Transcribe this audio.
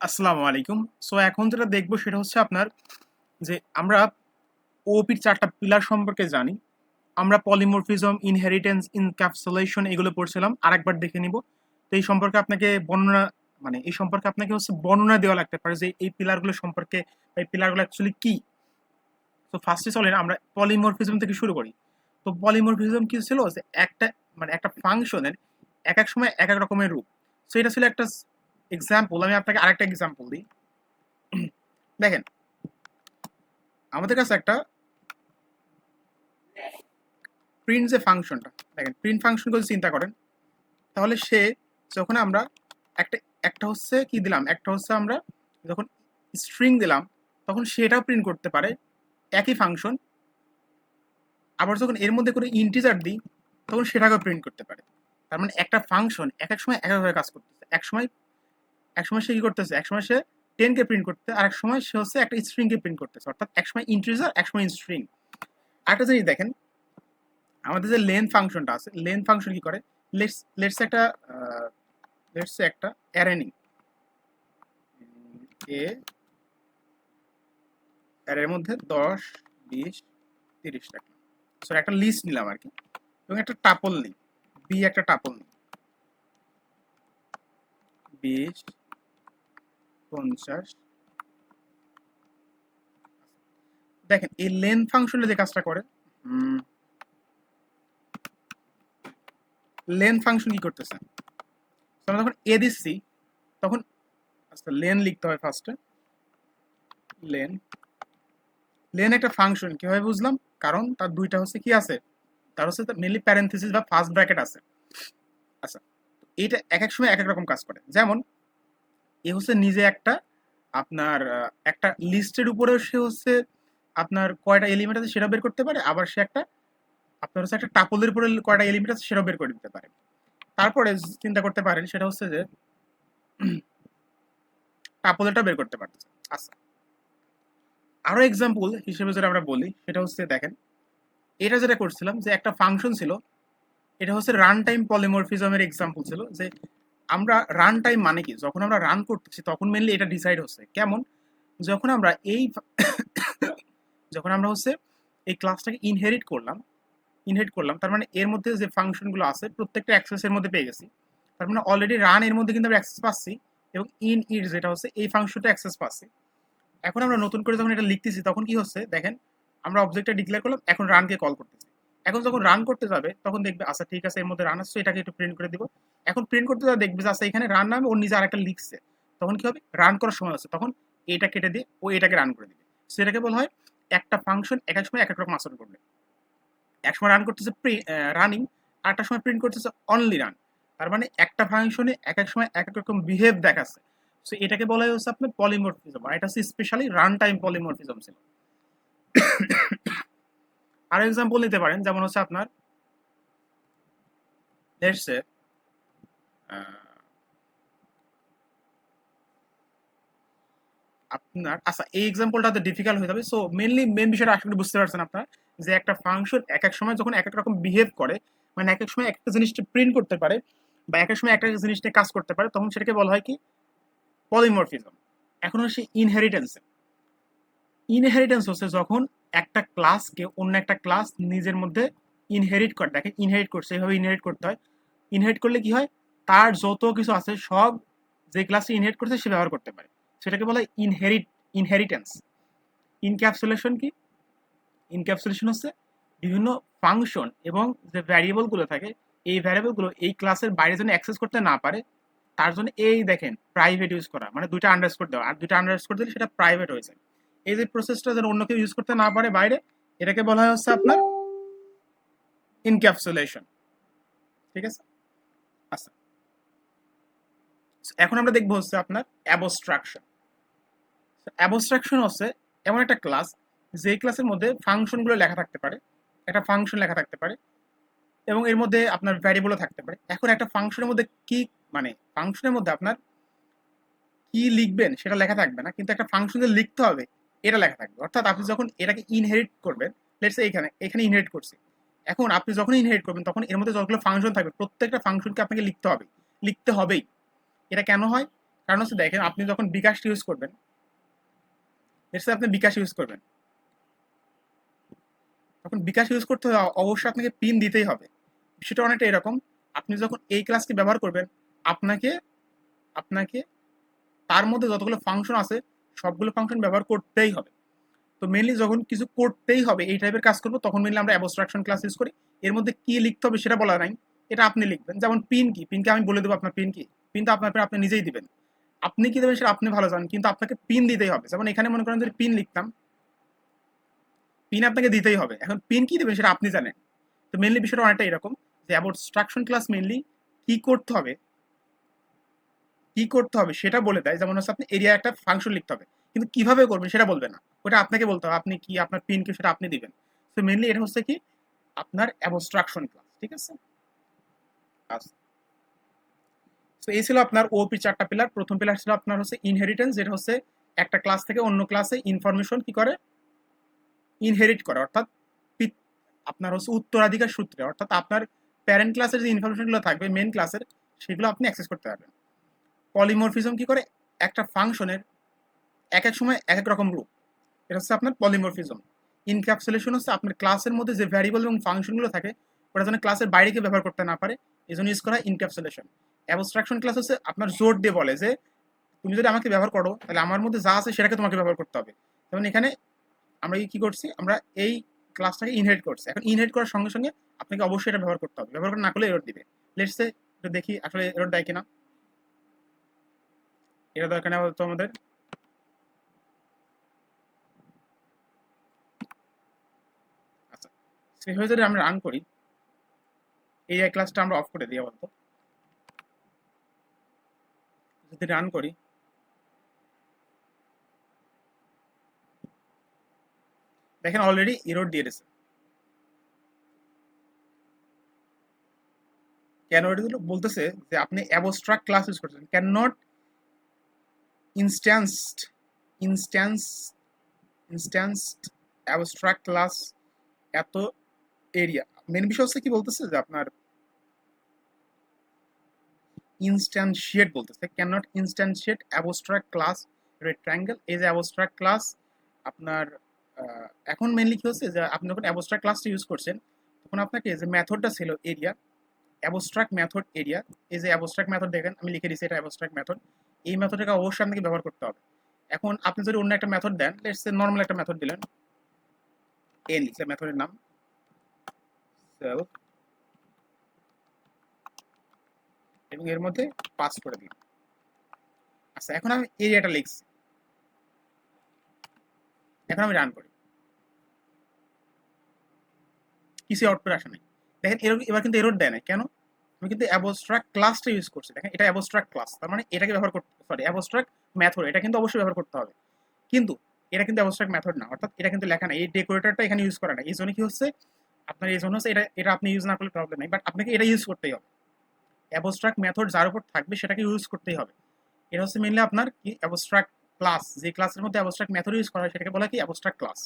আসসালামু আলাইকুম। সো এখন যেটা দেখব সেটা হচ্ছে আপনার যে আমরা ওপির চারটা পিলার সম্পর্কে জানি। আমরা পলিমরফিজম ইনহেরিটেন্স ইনক্যাপসুলেশন এগুলো পড়ছিলাম, আরেকবার দেখে নিব। তো এই সম্পর্কে আপনাকে বর্ণনা মানে এই সম্পর্কে আপনাকে হচ্ছে বর্ণনা দেওয়া লাগতে পারে যে এই পিলারগুলো সম্পর্কে এই পিলারগুলো অ্যাকচুয়ালি কি। তো ফার্স্টে চলেন, আমরা পলিমরফিজম থেকে শুরু করি। তো পলিমরফিজম কি ছিল? যে একটা মানে একটা ফাংশনের এক এক সময় এক এক রকমের রূপ। সো এটা ছিল একটা এক্সাম্পল আমি আপনাকে আরেকটা এক্সাম্পল দিই। দেখেন, আমাদের কাছে একটা প্রিন্ট যে ফাংশনটা দেখেন প্রিন্ট ফাংশন যদি চিন্তা করেন, তাহলে সে যখন আমরা একটা একটা হচ্ছে কি দিলাম, একটা হচ্ছে আমরা যখন স্ট্রিং দিলাম, তখন সেটাও প্রিন্ট করতে পারে, একই ফাংশন আবার যখন এর মধ্যে করে ইন্টিজার দিই, তখন সেটাকেও প্রিন্ট করতে পারে। তার মানে একটা ফাংশন এক এক সময় এক একভাবে কাজ করতেছে। এক সময় এক সময় সে কি করতেছে? এক সময় সে টেন কে প্রিন্ট করতে আর এক সময় সে হচ্ছে একটা স্ট্রিং কে প্রিন্ট করতেছে। অর্থাৎ এক সময় ইন্টিজার এক সময় স্ট্রিং আরেকটা জিনিস দেখেন, আমাদের যে লেন ফাংশনটা আছে লেন ফাংশন কি করে? লেটস লেটস একটা লেটস একটা অ্যারেনিং এ এর মধ্যে দশ, বিশ, তিরিশ টাকা সো একটা লিস্ট নিলাম আর কি। এবং একটা টাপল নিই। বি একটা টাপল নিই। বিশ পঞ্চাশ। দেখেন এই লেন ফাংশনে যে কাজটা করে লেন ফাংশন কি করতেছে? আমরা যখন এ দিচ্ছি তখন আচ্ছা লেন লিখতে হয় ফার্স্টে লেন লেন একটা ফাংশন কীভাবে বুঝলাম? কারণ তার দুইটা হচ্ছে কি আছে? তার হচ্ছে মেনলি প্যারেন্থেসিস বা ফার্স্ট ব্র্যাকেট আছে। আচ্ছা এইটা এক এক সময় এক এক রকম কাজ করে। যেমন এ হচ্ছে নিজে একটা আপনার একটা লিস্টের উপরেও সে হচ্ছে আপনার কয়টা এলিমেন্ট আছে সেটা বের করতে পারে, আবার সে একটা আপনার হচ্ছে একটা টাপলের উপরে কয়টা এলিমেন্ট আছে সেটাও বের করে দিতে পারে। তারপরে চিন্তা করতে পারেন সেটা হচ্ছে যে টাপলেরটা বের করতে পারতেছে। আচ্ছা। আরও এক্সাম্পল হিসেবে যেটা আমরা বলি, সেটা হচ্ছে দেখেন, এটা যেটা করছিলাম যে একটা ফাংশন ছিল, এটা হচ্ছে রান টাইম পলিমরফিজমের এক্সাম্পল ছিল যে আমরা রান টাইম মানে কি? যখন আমরা রান করতেছি, তখন মেনলি এটা ডিসাইড হচ্ছে। কেমন? যখন আমরা এই যখন আমরা হচ্ছে এই ক্লাসটাকে ইনহেরিট করলাম ইনহেরিট করলাম, তার মানে এর মধ্যে যে ফাংশনগুলো আছে, প্রত্যেকটা অ্যাক্সেসের মধ্যে পেয়ে গেছি। তার মানে অলরেডি রান এর মধ্যে কিন্তু আমরা অ্যাক্সেস পাচ্ছি এবং ইন ইট যেটা হচ্ছে, এই ফাংশনটা অ্যাক্সেস পাচ্ছি। এখন আমরা নতুন করে যখন এটা লিখতেছি, তখন কি হচ্ছে? দেখেন, আমরা অবজেক্টটা ডিক্লেয়ার করলাম, এখন রানকে কল করতেছি। এখন যখন রান করতে যাবে, তখন দেখবে আচ্ছা ঠিক আছে, এর মধ্যে রান আসছে, এটাকে একটু প্রিন্ট করে দিব। এখন প্রিন্ট করতে যাবে দেখবে যে আচ্ছা এখানে রান নামে ওর নিজে আরেকটা লিখছে। তখন কি হবে? রান করার সময় আছে তখন এটা কেটে দিয়ে ও এটাকে রান করে দিবে। সেটাকে বলা হয় একটা ফাংশন এক এক সময় এক এক রকম আচরণ করবে। এক সময় রান করতেছে রানিং আর একটা সময় প্রিন্ট করতেছে অনলি রান তার মানে একটা ফাংশনে এক এক সময় এক এক রকম বিহেভ দেখাচ্ছে। সো এটাকে বলা হচ্ছে আপনার পলিমরফিজম আর এটা হচ্ছে স্পেশালি রান টাইম পলিমরফিজম ছিল। আর এক্সাম্পল নিতে পারেন, যেমন হচ্ছে আপনার লেটস আপনার আচ্ছা এই এক্সাম্পলটা তো ডিফিকাল্ট হয়ে যাবে। সো মেনলি মেন বিষয়টা আসলে বুঝতে পারছেন আপনারা, যে একটা ফাংশন এক এক সময় যখন এক এক রকম বিহেভ করে মানে এক এক সময় একটা জিনিসটা প্রিন্ট করতে পারে বা এক এক সময় একটা জিনিস নিয়ে কাজ করতে পারে, তখন সেটাকে বলা হয় কি? পলিমরফিজম এখন হচ্ছে ইনহেরিটেন্স ইনহেরিটেন্স হচ্ছে যখন একটা ক্লাসকে অন্য একটা ক্লাস নিজের মধ্যে ইনহেরিট করে দেখে ইনহেরিট করছে, এইভাবে ইনহেরিট করতে হয়। ইনহেরিট করলে কি হয়? তার যত কিছু আছে, সব যে ক্লাসটি ইনহেরিট করছে, সে ব্যবহার করতে পারে। সেটাকে বলা হয় ইনহেরিট ইনহেরিটেন্স ইনক্যাপসুলেশন কি? ইনক্যাপসুলেশন হচ্ছে বিভিন্ন ফাংশন এবং যে ভ্যারিয়েবলগুলো থাকে, এই ভ্যারিয়েবলগুলো এই ক্লাসের বাইরে যেন অ্যাক্সেস করতে না পারে, তার জন্য এই দেখেন প্রাইভেট ইউজ করা। মানে দুইটা আন্ডারস্কোর দেওয়া। আর দুইটা আন্ডারস্কোর দিলে সেটা প্রাইভেট হয়েছে এই যে প্রসেসটা যেন অন্য কেউ ইউজ করতে না পারে বাইরে, এটাকে বলা হয় হচ্ছে আপনার ইনক্যাপসুলেশন ঠিক আছে? আচ্ছা। এখন আমরা দেখব হচ্ছে আপনার অ্যাবস্ট্রাকশন অ্যাবস্ট্রাকশন হচ্ছে এমন একটা ক্লাস যে ক্লাসের মধ্যে ফাংশনগুলো লেখা থাকতে পারে, একটা ফাংশন লেখা থাকতে পারে, এবং এর মধ্যে আপনার ভ্যারিয়েবলও থাকতে পারে। এখন একটা ফাংশনের মধ্যে কি মানে ফাংশনের মধ্যে আপনার কি লিখবেন সেটা লেখা থাকবে না, কিন্তু একটা ফাংশন যে লিখতে হবে এটা লেখা থাকবে। অর্থাৎ আপনি যখন এটাকে ইনহেরিট করবেন লেটস এখানে এখানে ইনহেরিট করছি। এখন আপনি যখন ইনহেরিট করবেন, তখন এর মধ্যে যতগুলো ফাংশন থাকবে, প্রত্যেকটা ফাংশনকে আপনাকে লিখতে হবে। লিখতে হবেই। এটা কেন হয়? কারণ হচ্ছে দেখেন, আপনি যখন বিকাশ ইউজ করবেন এর আপনি বিকাশ ইউজ করবেন। তখন বিকাশ ইউজ করতে হলে অবশ্যই আপনাকে পিন দিতেই হবে। সেটা অনেকটা এরকম। আপনি যখন এই ক্লাসকে ব্যবহার করবেন, আপনাকে আপনাকে তার মধ্যে যতগুলো ফাংশন আছে সবগুলো ফাংশন ব্যবহার করতেই হবে। তো মেনলি যখন কিছু করতেই হবে, এই টাইপের কাজ করব, তখন মেনলি আমরা অ্যাবস্ট্রাকশন ক্লাস ইউজ করি। এর মধ্যে কি লিখতে হবে সেটা বলা নাই, এটা আপনি লিখবেন। যেমন পিন কি পিনকে আমি বলে দেবো আপনার পিন কি? পিনটা আপনার আপনি নিজেই দিবেন। আপনি কি দেবেন সেটা আপনি ভালো জানেন, কিন্তু আপনাকে পিন দিতেই হবে। যেমন এখানে মনে করেন যদি পিন লিখতাম পিন আপনাকে দিতেই হবে। এখন পিন কি দেবেন সেটা আপনি জানেন। তো মেনলি বিষয়টা অনেকটা এরকম যে অ্যাবস্ট্রাকশন ক্লাস মেনলি কি করতে হবে কি করতে হবে সেটা বলে দেয়। যেমন হচ্ছে আপনি এরিয়া একটা ফাংশন লিখতে হবে। কিন্তু কীভাবে করবেন সেটা বলবে না। ওটা আপনাকে বলতে হবে, আপনি কি আপনার পিন কি সেটা আপনি দিবেন। তো মেনলি এটা হচ্ছে কি, আপনার অ্যাবস্ট্রাকশন ক্লাস ঠিক আছে? তো এই ছিল আপনার ওপি চারটা পিলার প্রথম পিলার ছিল আপনার হচ্ছে ইনহেরিটেন্স যেটা হচ্ছে একটা ক্লাস থেকে অন্য ক্লাসে ইনফরমেশন কি করে? ইনহেরিট করে। অর্থাৎ আপনার হচ্ছে উত্তরাধিকার সূত্রে। অর্থাৎ আপনার প্যারেন্ট ক্লাসের যে ইনফরমেশনগুলো থাকবে মেন ক্লাসের সেগুলো আপনি অ্যাক্সেস করতে পারবেন। পলিমরফিজম কি করে? একটা ফাংশনের এক এক সময় এক এক রকম রূপ এটা হচ্ছে আপনার পলিমরফিজম ইনক্যাপসুলেশন হচ্ছে আপনার ক্লাসের মধ্যে যে ভ্যারিয়েবল এবং ফাংশনগুলো থাকে, ওটা যেন ক্লাসের বাইরে গিয়ে ব্যবহার করতে না পারে এই জন্য ইউজ করা ইনক্যাপসুলেশন অ্যাবস্ট্রাকশন ক্লাস হচ্ছে আপনার জোর দিয়ে বলে যে, তুমি যদি আমাকে ব্যবহার করো, তাহলে আমার মধ্যে যা আছে সেটাকে তোমাকে ব্যবহার করতে হবে। যেমন এখানে আমরা কি করছি? আমরা এই ক্লাসটাকে ইনহেরিট করছি। এখন ইনহেরিট করার সঙ্গে সঙ্গে আপনাকে অবশ্যই এটা ব্যবহার করতে হবে। ব্যবহার করে না করলে এরর দিবে। লেটসে এটা দেখি, আসলে এরর দেয় কিনা। এটা দরকার নেই তো আমাদের। আচ্ছা সেভাবে যদি আমরা রান করি, এই ক্লাসটা আমরা অফ করে দিই বলতো যদি রান করি, দেখেন অলরেডি এরর দিয়ে দিয়েছে। কেন এটা বলতেছে যে আপনি অ্যাবস্ট্রাক্ট ক্লাস ইউজ করছেন can not instanced instance instanced abstract class এত এরিয়া মেন বিষয় হচ্ছে কি বলতেছে যে আপনার ইনস্ট্যান্সিয়েট বলতেছে। Can not instantiate abstract class rectangle এই যে অ্যাবস্ট্রাক্ট ক্লাস আপনার এখন মেনলি কি হচ্ছে যে আপনি যখন অ্যাবস্ট্রাক্ট ক্লাসটা ইউজ করছেন, তখন আপনাকে যে মেথডটা ছিল এরিয়া অ্যাবস্ট্রাক্ট মেথড এরিয়া এই যে অ্যাবস্ট্রাক্ট মেথড দেখেন, আমি লিখে দিচ্ছি এটা অ্যাবস্ট্রাক্ট মেথড এই মেথডটাকে অবশ্যই আপনাকে ব্যবহার করতে হবে। এখন আপনি যদি অন্য একটা method then let's say normal একটা মেথড দিলেন এন লিখলে মেথডের নাম সেল এবং এর মধ্যে পাস করে দিন আচ্ছা এখন আমি এরিয়াটা লিখছি। এখন আমি রান করি। কিছু আউটপুট আসে নাই। দেখেন এর এবার কিন্তু এরর দেয় না কেন? আমি কিন্তু অ্যাবস্ট্রাক্ট ক্লাসটা ইউজ করছি। দেখেন, এটা অ্যাবস্ট্রাক্ট ক্লাস তার মানে এটাকে ব্যবহার করতে সরি অ্যাবস্ট্রাক্ট মেথড এটা কিন্তু অবশ্যই ব্যবহার করতে হবে। কিন্তু এটা কিন্তু অ্যাবস্ট্রাক্ট মেথড না, অর্থাৎ এটা কিন্তু লেখা নাই, এই ডেকোরেটরটা এখানে ইউজ করা না এই জন্য কি হচ্ছে? আপনার এই জন্য হচ্ছে এটা এটা আপনি ইউজ না করলে প্রবলেম নেই বাট আপনাকে এটা ইউজ করতেই হবে। অ্যাবস্ট্রাক্ট মেথড যার উপর থাকবে, সেটাকে ইউজ করতেই হবে। এটা হচ্ছে মেনলি আপনার কি? অ্যাবস্ট্রাক্ট ক্লাস যে ক্লাসের মধ্যে অ্যাবস্ট্রাক্ট মেথড ইউজ করা হয়, সেটাকে বলা কি? Abstract class